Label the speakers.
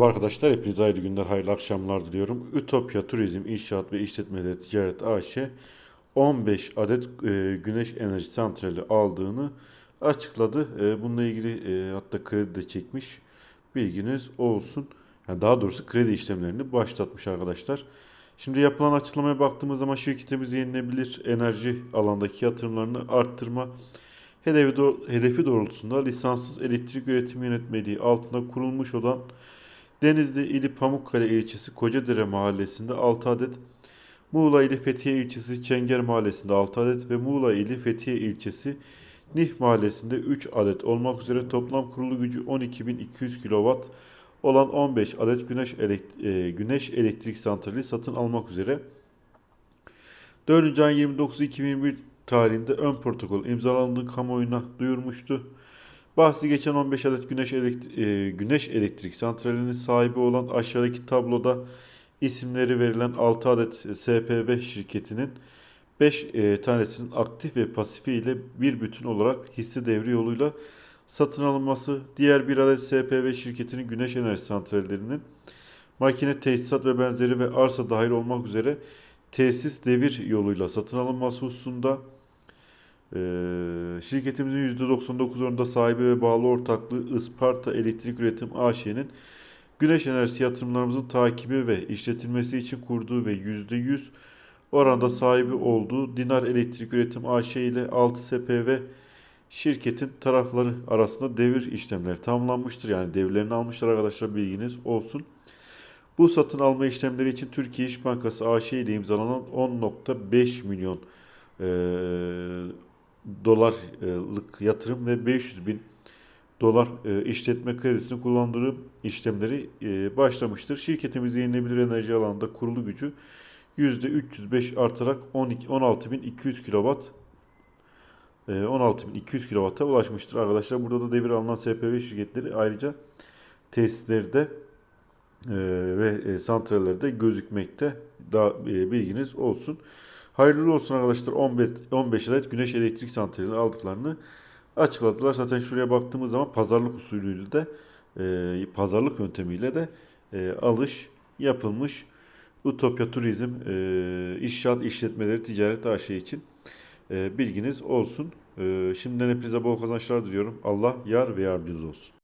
Speaker 1: Arkadaşlar hepinize hayırlı günler, hayırlı akşamlar diliyorum. Ütopya Turizm İnşaat ve İşletmeleri Ticaret AŞ 15 adet e, güneş enerji santrali aldığını açıkladı. E, bununla ilgili e, hatta kredi de çekmiş. Bilginiz olsun. Yani daha doğrusu kredi işlemlerini başlatmış arkadaşlar. Şimdi yapılan açıklamaya baktığımız zaman şirketimiz yenilebilir enerji alandaki yatırımlarını arttırma hedefi, doğ- hedefi doğrultusunda lisanssız elektrik üretim yönetmeliği altında kurulmuş olan Denizli ili Pamukkale ilçesi Kocadere mahallesinde 6 adet, Muğla ili Fethiye ilçesi Çenger mahallesinde 6 adet ve Muğla ili Fethiye ilçesi Nif mahallesinde 3 adet olmak üzere toplam kurulu gücü 12.200 kW olan 15 adet güneş, elekt- e, güneş elektrik santrali satın almak üzere 4. ayın 29 2021 tarihinde ön protokol imzalandığı kamuoyuna duyurmuştu. Bahsi geçen 15 adet güneş, elekt- e, güneş elektrik santralinin sahibi olan aşağıdaki tabloda isimleri verilen 6 adet SPV şirketinin 5 tanesinin aktif ve pasifi ile bir bütün olarak hisse devri yoluyla satın alınması, diğer bir adet SPV şirketinin güneş enerji santrallerinin makine, tesisat ve benzeri ve arsa dahil olmak üzere tesis devir yoluyla satın alınması hususunda şirketimizin %99 oranında sahibi ve bağlı ortaklığı Isparta Elektrik Üretim AŞ'nin güneş enerjisi yatırımlarımızın takibi ve işletilmesi için kurduğu ve %100 oranda sahibi olduğu Dinar Elektrik Üretim AŞ ile 6 SPV şirketin tarafları arasında devir işlemleri tamamlanmıştır. Yani devirlerini almışlar arkadaşlar bilginiz olsun. Bu satın alma işlemleri için Türkiye İş Bankası AŞ ile imzalanan 10.5 milyon dolarlık yatırım ve 500 bin dolar e, işletme kredisini kullandırım işlemleri e, başlamıştır. Şirketimiz yenilebilir enerji alanında kurulu gücü %305 artarak 12 16.200 kW e, 16.200 kW'a ulaşmıştır arkadaşlar. Burada da devir alınan SPV şirketleri ayrıca tesislerde e, ve santrallerde gözükmekte. Daha bilginiz olsun. Hayırlı olsun arkadaşlar 15, 15 adet güneş elektrik santralini aldıklarını açıkladılar. Zaten şuraya baktığımız zaman pazarlık usulüyle de e, pazarlık yöntemiyle de e, alış yapılmış. Utopya Turizm e, İnşaat İşletmeleri Ticaret AŞ için e, bilginiz olsun. E, şimdiden hepinize bol kazançlar diliyorum. Allah yar ve yardımcınız olsun.